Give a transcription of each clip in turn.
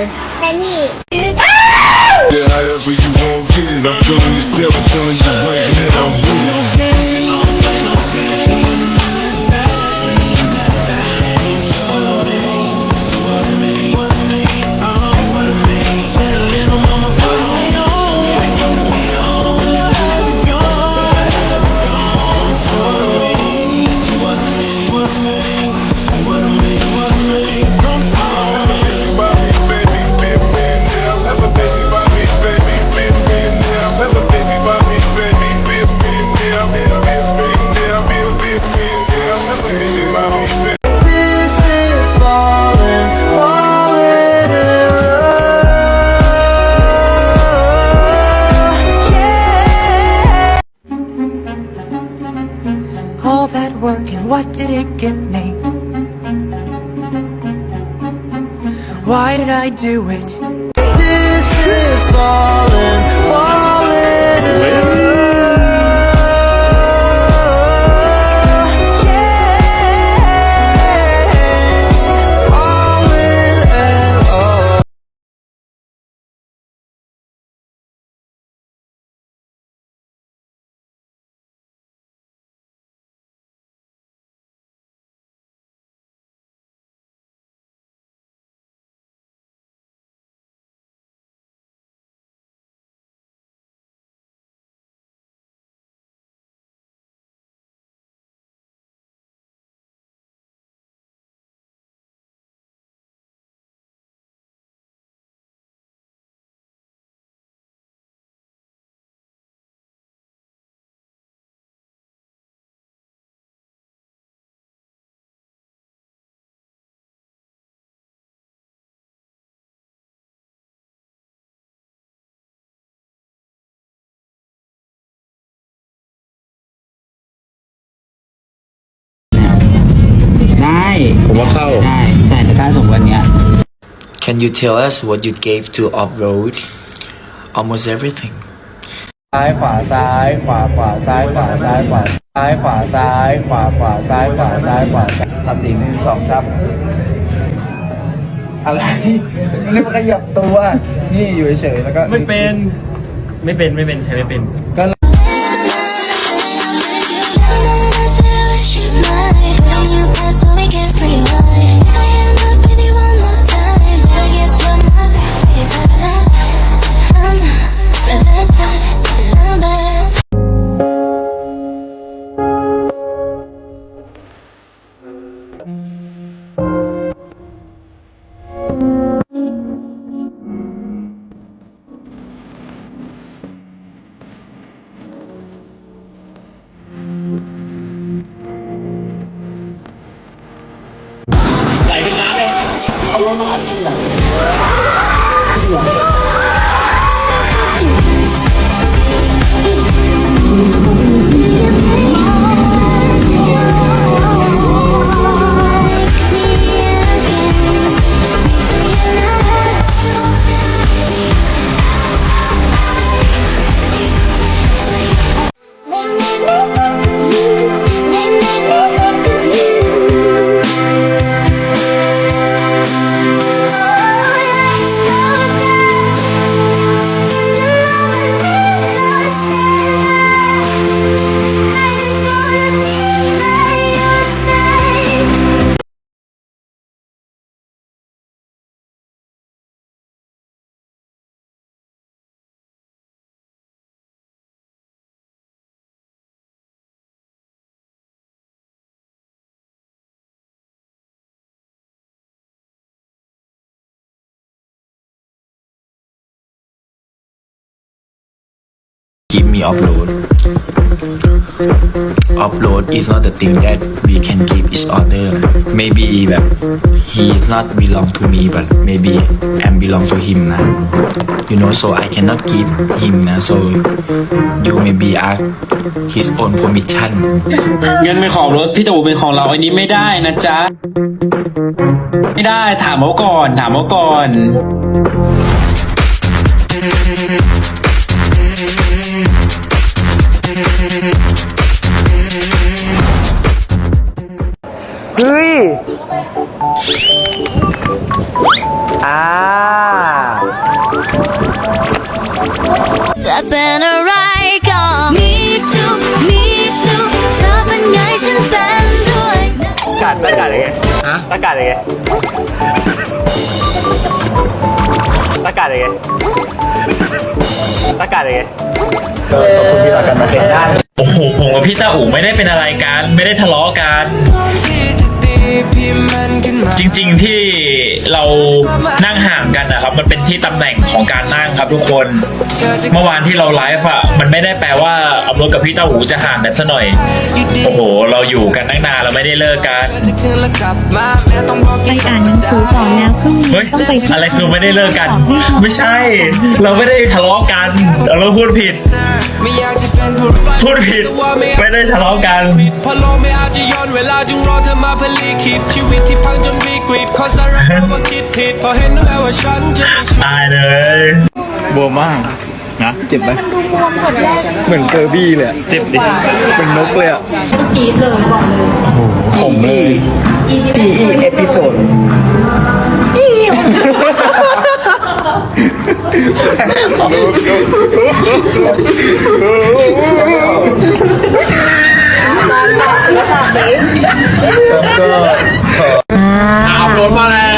รแต่นี่ Yeah, however you want get it. I'm feeling your step, I'm feeling you breaking it. What did it get me? Why did I do it? This is falling, falling ผมว่าเข้า ได้ใช่แต่ถ้าสมมติวันเนี้ย Can you tell us what you gave to off-road? Almost everything. ซ้ายขวาซ้ายขวาขวาซ้ายขวาซ้ายขวาซ้ายขวาซ้ายขวาขวาซ้ายขวาซ้ายขวาทำอีกหนึ่งสองครับอะไรเรียกว่าขยับตัว นี่อยู่เฉยๆแล้วก็ไม่เป็น ไม่เป็นไม่เป็นใช้ไม่เป็นก็ Give me upload. Upload is not the thing that we can give each other. Maybe แบบ he is not belong to me but maybe I'm belong to him นะ you know so I cannot give him นะ so you maybe ask his own permission เงินเป็นของรถพี่ตู่เป็นของเราอันนี้ไม่ได้นะจ๊ะ ไม่ได้ถามเขาก่อน ถามเขาก่อน อ่า จะเป็นอะไรก็ Me too Me too เธอเป็นไงฉันเป็นด้วยกัดแล้วกัดยังไงฮะแล้วกัดยังไงแล้วกัดยังไงแล้วกัดยังไงโอ้โหผมกับพี่ตาอู่ไม่ได้เป็นอะไรกัน ไม่ได้ทะเลาะกัน จริงๆที่เรานั่งห่างกันนะครับ มันเป็นที่ตำแหน่งของการนั่งครับทุกคน เมื่อวานที่เราไลฟ์อะมันไม่ได้แปลว่าอัพโหลดกับพี่เต้าหูจะห่างกันซะหน่อย โอ้โห เราอยู่กันตั้งนานเราไม่ได้เลิกกันไปอ่านหนังสือต่อแล้วพรุ่งนี้เฮ้ยต้องไปที่อะไรคือไม่ได้เลิกกัน ไม่ใช่ เราไม่ได้ทะเลาะกันเราพูดผิดพูดผิดไม่ได้ทะเลาะกันเพราะโลกไม่อาจจะย้อนเวลาจึงรอเธอมาผลิตคิดชีวิตที่พังจนวิกฤตขอสารภาพว่าคิดผิดเพราะเห็นแล้วว่าฉันจะไม่ใช่ตายเลยบวมมากนะเจ็บไหมเหมือนเฟอร์บี้เลยอะเจ็บดิเป็นนกเลยอะผมเลยอีอีเอพิโซด ห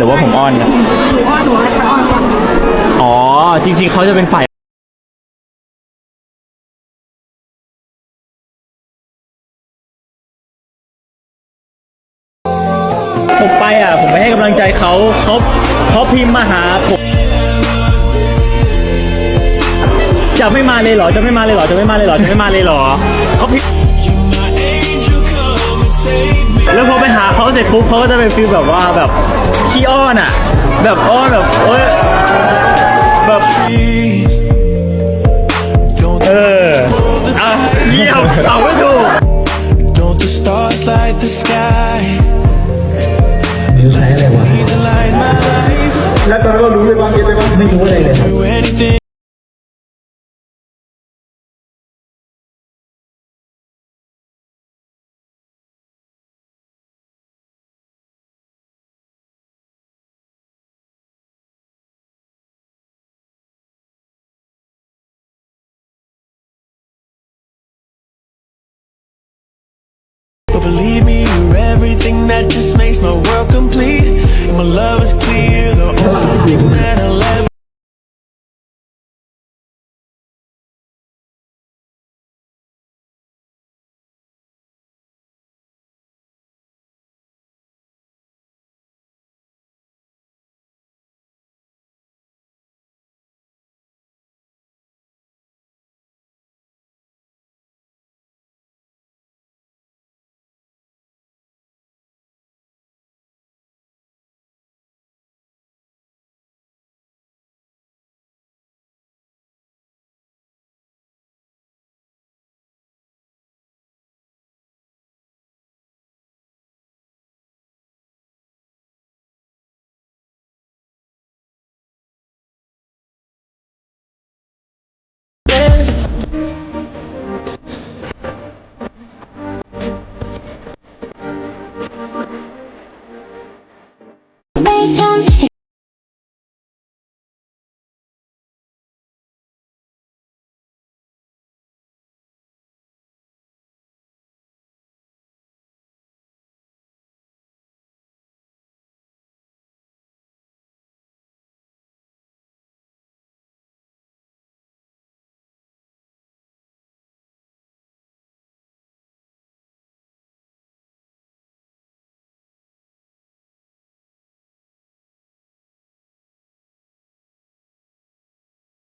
รือว่าผมอ้อนครับอ๋อ จริงๆ เขาจะเป็นฝ่ายผมไปอะ ผมไปให้กำลังใจเขาเขาเขาพิมพ์มาหาผมจะไม่มาเลยเหรอ จะไม่มาเลยเหรอ จะไม่มาเลยเหรอ จะไม่มาเลยเหรอเขาพิมพ์ แล้วพอไปหาเขาเสร็จปุ๊บเขาก็จะเป็นฟีลแบบว่าแบบขี้อ้อนอะ แบบอ้อนแบบโอ้ยแบบเอออะเยี่ยมเอาไม่ถูก Don't the stars light the sky แล้วตอนนั้นเรารู้เลยว่าเก็ตเลยว่าไม่รู้อะไรเลย Do anything that just makes my world complete. My love is clear, the only thing that